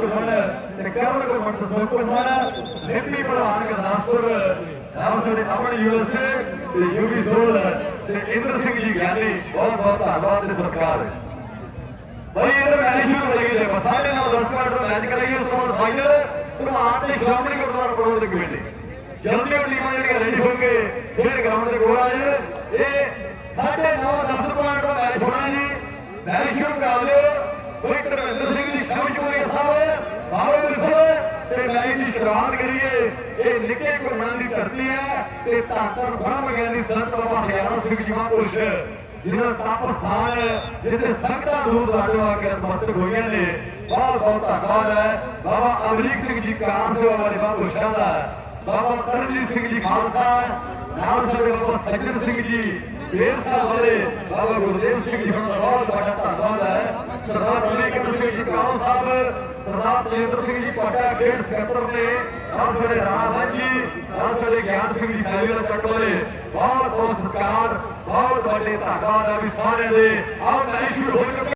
ਗੁਰਮਣ ਤੇ ਕਰਨ ਗੁਰਮਣ ਤੋਂ ਸੁਖ ਗੁਰਮਣ ਨਿੰਮੀ ਭਲਵਾਨ ਗੁਰਦਾਸਪੁਰ ਨਾਲ ਸਾਡੇ ਅਮਨ ਯੂਐਸਏ ਤੇ ਯੂਵੀ ਸੋਲ ਤੇ ਇੰਦਰ ਸਿੰਘ ਜੀ ਗਿਆਨੀ, ਬਹੁਤ ਬਹੁਤ ਧੰਨਵਾਦ ਤੇ ਸਤਿਕਾਰ ਬਈ ਇਹਦੇ ਮੈਚ ਸ਼ੁਰੂ ਹੋ ਗਈ ਜੇ ਬਸ ਸਾਡੇ ਨਾਲ 10 ਮਿੰਟ ਦਾ ਮੈਚ ਕਰਾਈਏ ਉਸ ਤੋਂ ਬਾਅਦ ਫਾਈਨਲ ਭਲਵਾਨ ਤੇ ਸ਼੍ਰੋਮਣੀ ਗੁਰਦੁਆਰਾ ਪ੍ਰਬੰਧਕ ਕਮੇਟੀ। ਜਲਦੀ ਉਹ ਟੀਮਾਂ ਜਿਹੜੀਆਂ ਰੈਡੀ ਹੋ ਕੇ ਖੇਡ ਗਰਾਊਂਡ ਦੇ ਕੋਲ ਆ ਜਾਣ। ਇਹ ਸਾਡੇ 9 10 ਪੁਆਇੰਟ ਦਾ ਮੈਚ ਹੋਣਾ ਜੀ। ਮੈਚ ਸ਼ੁਰੂ ਕਰਾ ਦਿਓ। ਬਈ ਧਰਮਿੰਦਰ ਸਿੰਘ ਜੀ ਸ਼ਮਸ਼ਪੁਰੀ ਸਾਹਿਬ ਬਾਹਰੋਂ ਮਿਸਲ ਤੇ ਮੈਚ ਕਰੀਏ ਇਹ ਨਿੱਕੇ ਘੁੰਮਣ ਦੀ ਧਰਤੀ ਹੈ ਤੇ ਧੰਨ ਬ੍ਰਹਮ ਗਿਆਨੀ ਸੰਤ ਬਾਬਾ ਹਜ਼ਾਰਾ ਸਿੰਘ ਜੀ ਮਹਾਂਪੁਰਸ਼ ਜਿਹਨਾਂ ਤਪ ਸਥਾਨ ਜਿੱਥੇ ਸੰਗਤਾਂ ਦੂਰ ਦਰਾਡੋਂ ਆ ਕੇ ਨਤਮਸਤਕ ਹੋਈਆਂ ਨੇ। ਬਹੁਤ ਬਹੁਤ ਧੰਨਵਾਦ ਹੈ। ਬਾਬਾ ਅਮਰੀਕ ਸਿੰਘ ਜੀ ਕਾਂ ਸੇਵਾ ਵਾਲੇ ਮਹਾਂਪੁਰਸ਼ਾਂ ਦਾ। ਬਾਬਾ ਕਰਨਜੀਤ ਸਿੰਘ ਜੀ ਖਾਲਸਾ, ਨਾਲ ਸਾਡੇ ਬਾਬਾ ਸੱਜਣ ਸਿੰਘ ਜੀ, ਬੇਰ ਸਾਹਿਬ ਵਾਲੇ, ਬਾਬਾ ਗੁਰਦੇਵ ਸਿੰਘ ਜੀ ਦਾ ਬਹੁਤ ਵੱਡਾ ਧੰਨਵਾਦ ਹੈ। ਸਰਦਾਰ ਚੰਡੀਗੜ੍ਹ ਸਿੰਘ ਜੀ ਕਾਉ ਸਾਹਿਬ ਸਰਦਾਰ ਤੇਂਦਰ ਸਿੰਘ ਜੀ ਪਾਟਾ ਖੇਡ ਸਕੱਤਰ ਨੇ ਹਰ ਵੇਲੇ ਰਾਮ ਜੀ ਹਰ ਵੇਲੇ ਗਿਆਨ ਸਿੰਘ ਜੀ ਖਾਲੀ ਵਾਲਾ ਚੱਕ ਵਾਲੇ। ਬਹੁਤ ਬਹੁਤ ਸਤਿਕਾਰ, ਬਹੁਤ ਵੱਡੇ ਧੰਨਵਾਦ ਹੈ ਵੀ ਸਾਰਿਆਂ ਦੇ। ਆਓ ਮੈਚ ਸ਼ੁਰੂ ਹੋ